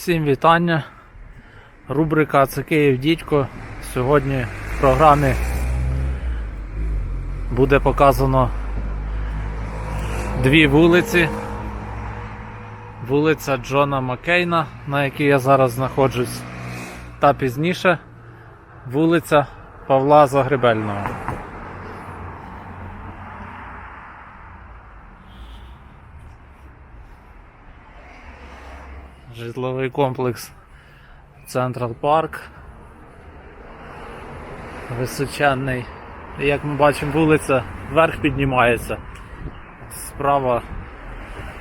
Всім вітання. Рубрика Це Київ Дідько. Сьогодні в програмі буде показано дві вулиці. Вулиця Джона Маккейна, на якій я зараз знаходжусь, та пізніше вулиця Павла Загребельного. Житловий комплекс Централ Парк. Височенний. Як ми бачимо, вулиця вверх піднімається. Справа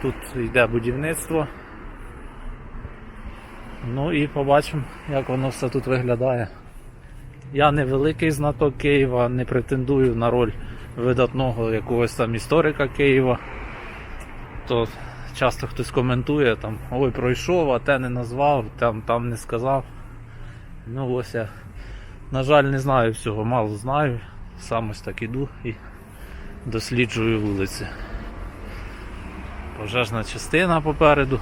тут йде будівництво. Ну і побачимо, як воно все тут виглядає. Я не великий знаток Києва, не претендую на роль видатного якогось там історика Києва. То часто хтось коментує там, ой, пройшов, а те не назвав, там, там не сказав. Ну ось я, на жаль, не знаю всього, мало знаю. Сам ось так іду і досліджую вулиці. Пожежна частина попереду.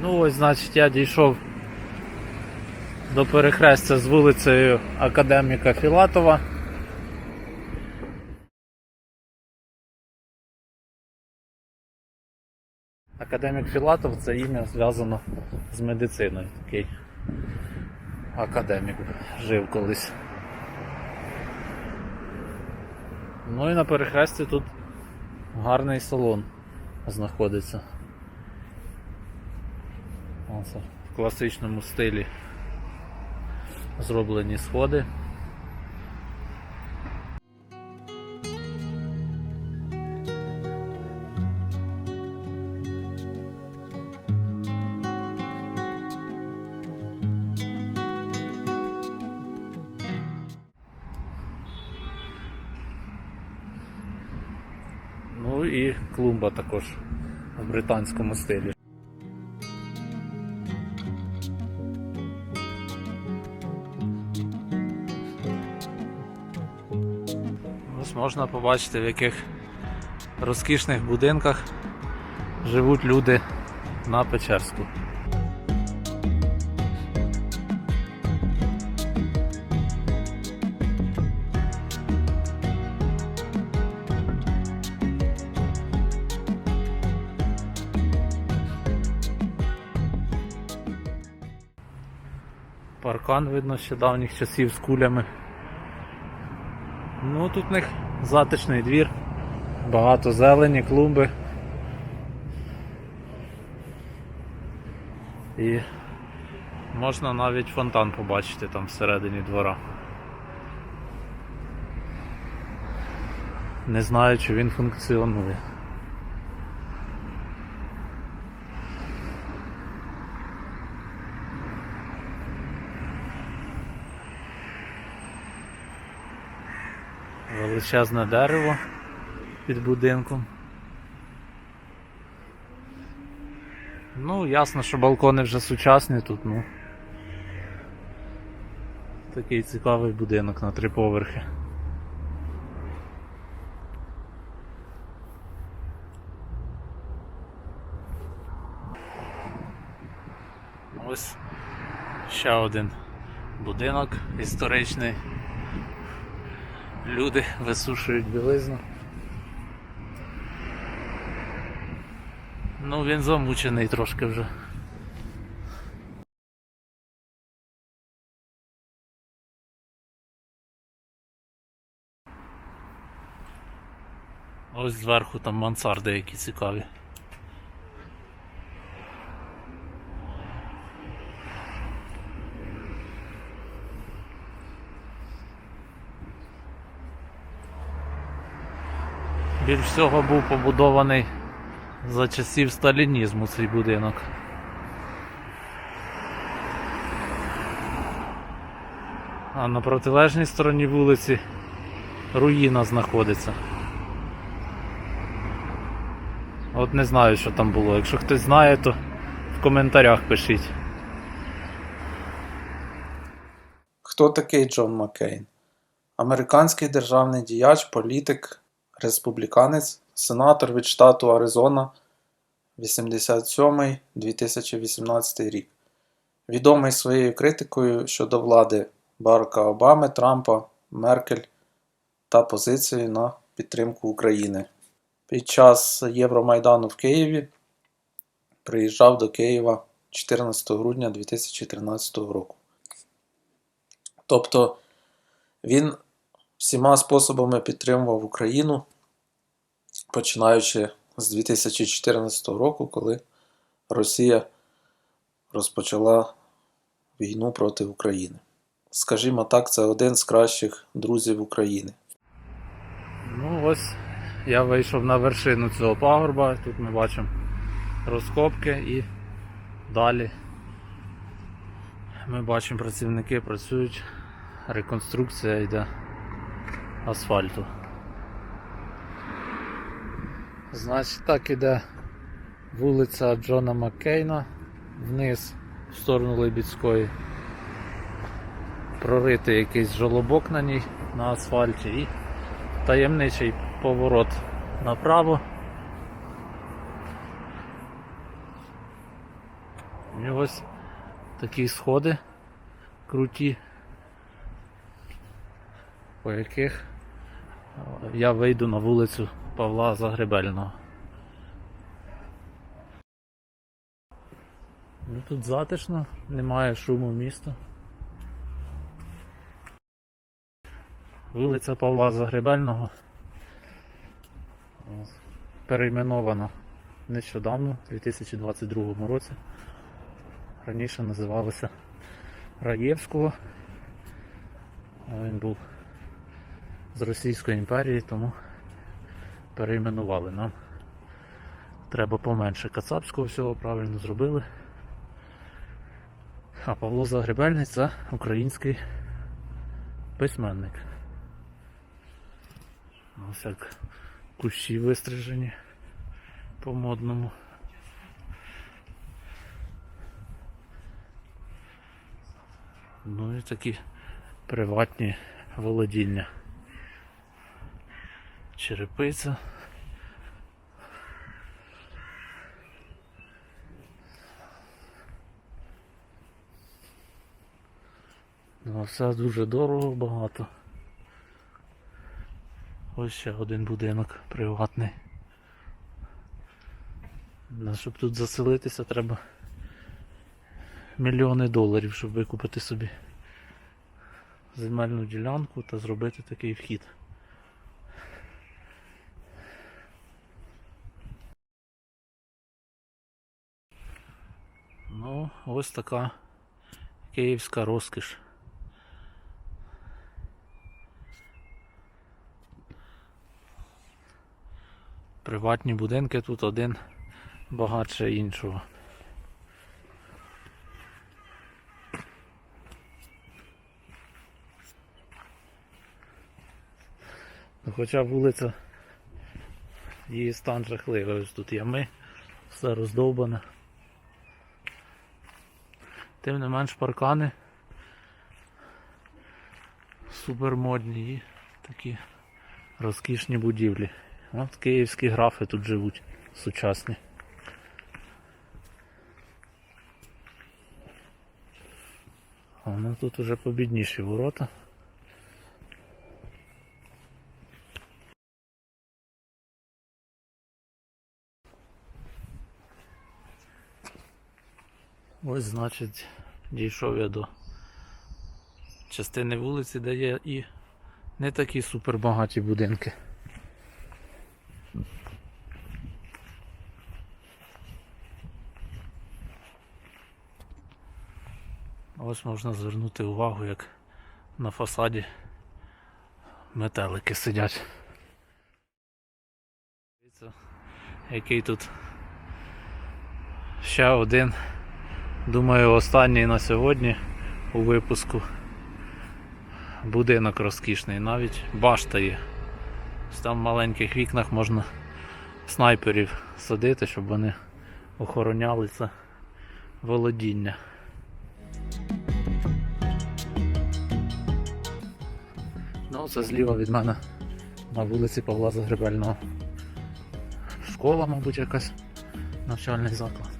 Ну ось, значить, я дійшов до перехрестя з вулицею Академіка Філатова. Академік Філатов це ім'я зв'язано з медициною. Такий академік жив колись. Ну і на перехресті тут гарний салон знаходиться. Оце в класичному стилі зроблені сходи. Ну і клумба також в британському стилі. Ось можна побачити, в яких розкішних будинках живуть люди на Печерську. Паркан видно ще давніх часів з кулями. Ну тут в них затишний двір, багато зелені, клумби. І можна навіть фонтан побачити там всередині двора. Не знаю, чи він функціонує. Величезне дерево під будинком. Ну, ясно, що балкони вже сучасні тут, ну. Такий цікавий будинок на три поверхи. Ось ще один будинок історичний. Люди висушують білизну. Ну він замучений трошки вже. Ось зверху там мансарди які цікаві. Більш всього був побудований за часів сталінізму цей будинок. А на протилежній стороні вулиці руїна знаходиться. От не знаю, що там було. Якщо хтось знає, то в коментарях пишіть. Хто такий Джон Маккейн? Американський державний діяч, політик, республіканець, сенатор від штату Аризона 87-2018 рік. Відомий своєю критикою щодо влади Барака Обами, Трампа, Меркель та позицією на підтримку України. Під час Євромайдану в Києві приїжджав до Києва 14 грудня 2013 року. Тобто він всіма способами підтримував Україну, починаючи з 2014 року, коли Росія розпочала війну проти України. Скажімо так, це один з кращих друзів України. Ну ось я вийшов на вершину цього пагорба. Тут ми бачимо розкопки і далі ми бачимо працівники працюють, реконструкція йде асфальту. Значить так іде вулиця Джона Маккейна вниз в сторону Либідської. Проритий якийсь жолобок на ній на асфальті і таємничий поворот направо. І ось такі сходи круті, по яких я вийду на вулицю Павла Загребельного. Ну, тут затишно, немає шуму міста. Вулиця Павла Загребельного перейменована нещодавно, у 2022 році. Раніше називалася Раєвського. Він був з Російської імперії, тому перейменували нам. Треба поменше Кацапського всього правильно зробили. А Павло Загребельний це український письменник. Ось як кущі вистрижені по модному. Ну і такі приватні володіння. Черепиця. Ну, все дуже дорого, багато. Ось ще один будинок приватний. Ну, Щоб тут заселитися, треба мільйони доларів, щоб викупити собі земельну ділянку та зробити такий вхід. Ну, ось така київська розкіш. Приватні будинки тут один багатше іншого. Ну, Хоча вулиця її стан жахливий. Ось тут ями, все роздовбане. Тим не менш паркани супермодні і такі розкішні будівлі. От київські графи тут живуть сучасні. А ну тут уже побідніші ворота. Ось, значить, дійшов я до частини вулиці, де є і не такі супербагаті будинки. Ось можна звернути увагу, як на фасаді метелики сидять. Дивіться, який тут ще один, думаю, останній на сьогодні у випуску будинок розкішний, навіть башта є. Там в маленьких вікнах можна снайперів садити, щоб вони охороняли це володіння. Ну, це зліва від мене на вулиці Павла Загребельного. Школа, мабуть, якась навчальний заклад.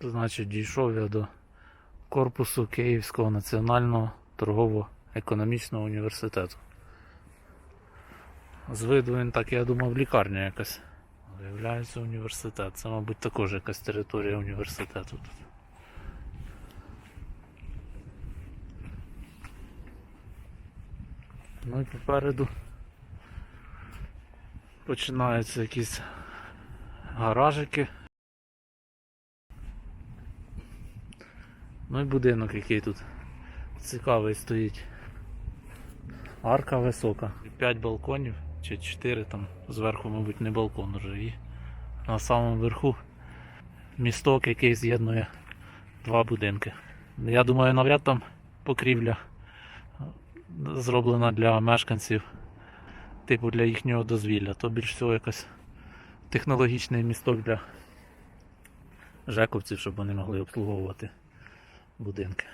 Значить, дійшов я до корпусу Київського національного торгово-економічного університету. З виду він так, я думав, лікарня якась. Виявляється університет. Це, мабуть, також якась територія університету тут. Ну і попереду починаються якісь гаражики. Ну і будинок який тут цікавий стоїть. Арка висока. 5 балконів чи 4 там зверху, мабуть, не балкон уже. І на самому верху місток, який з'єднує два будинки. Я думаю, навряд там покрівля зроблена для мешканців, типу для їхнього дозвілля, то більш всього якась технологічний місток для жековців, щоб вони могли обслуговувати будинки.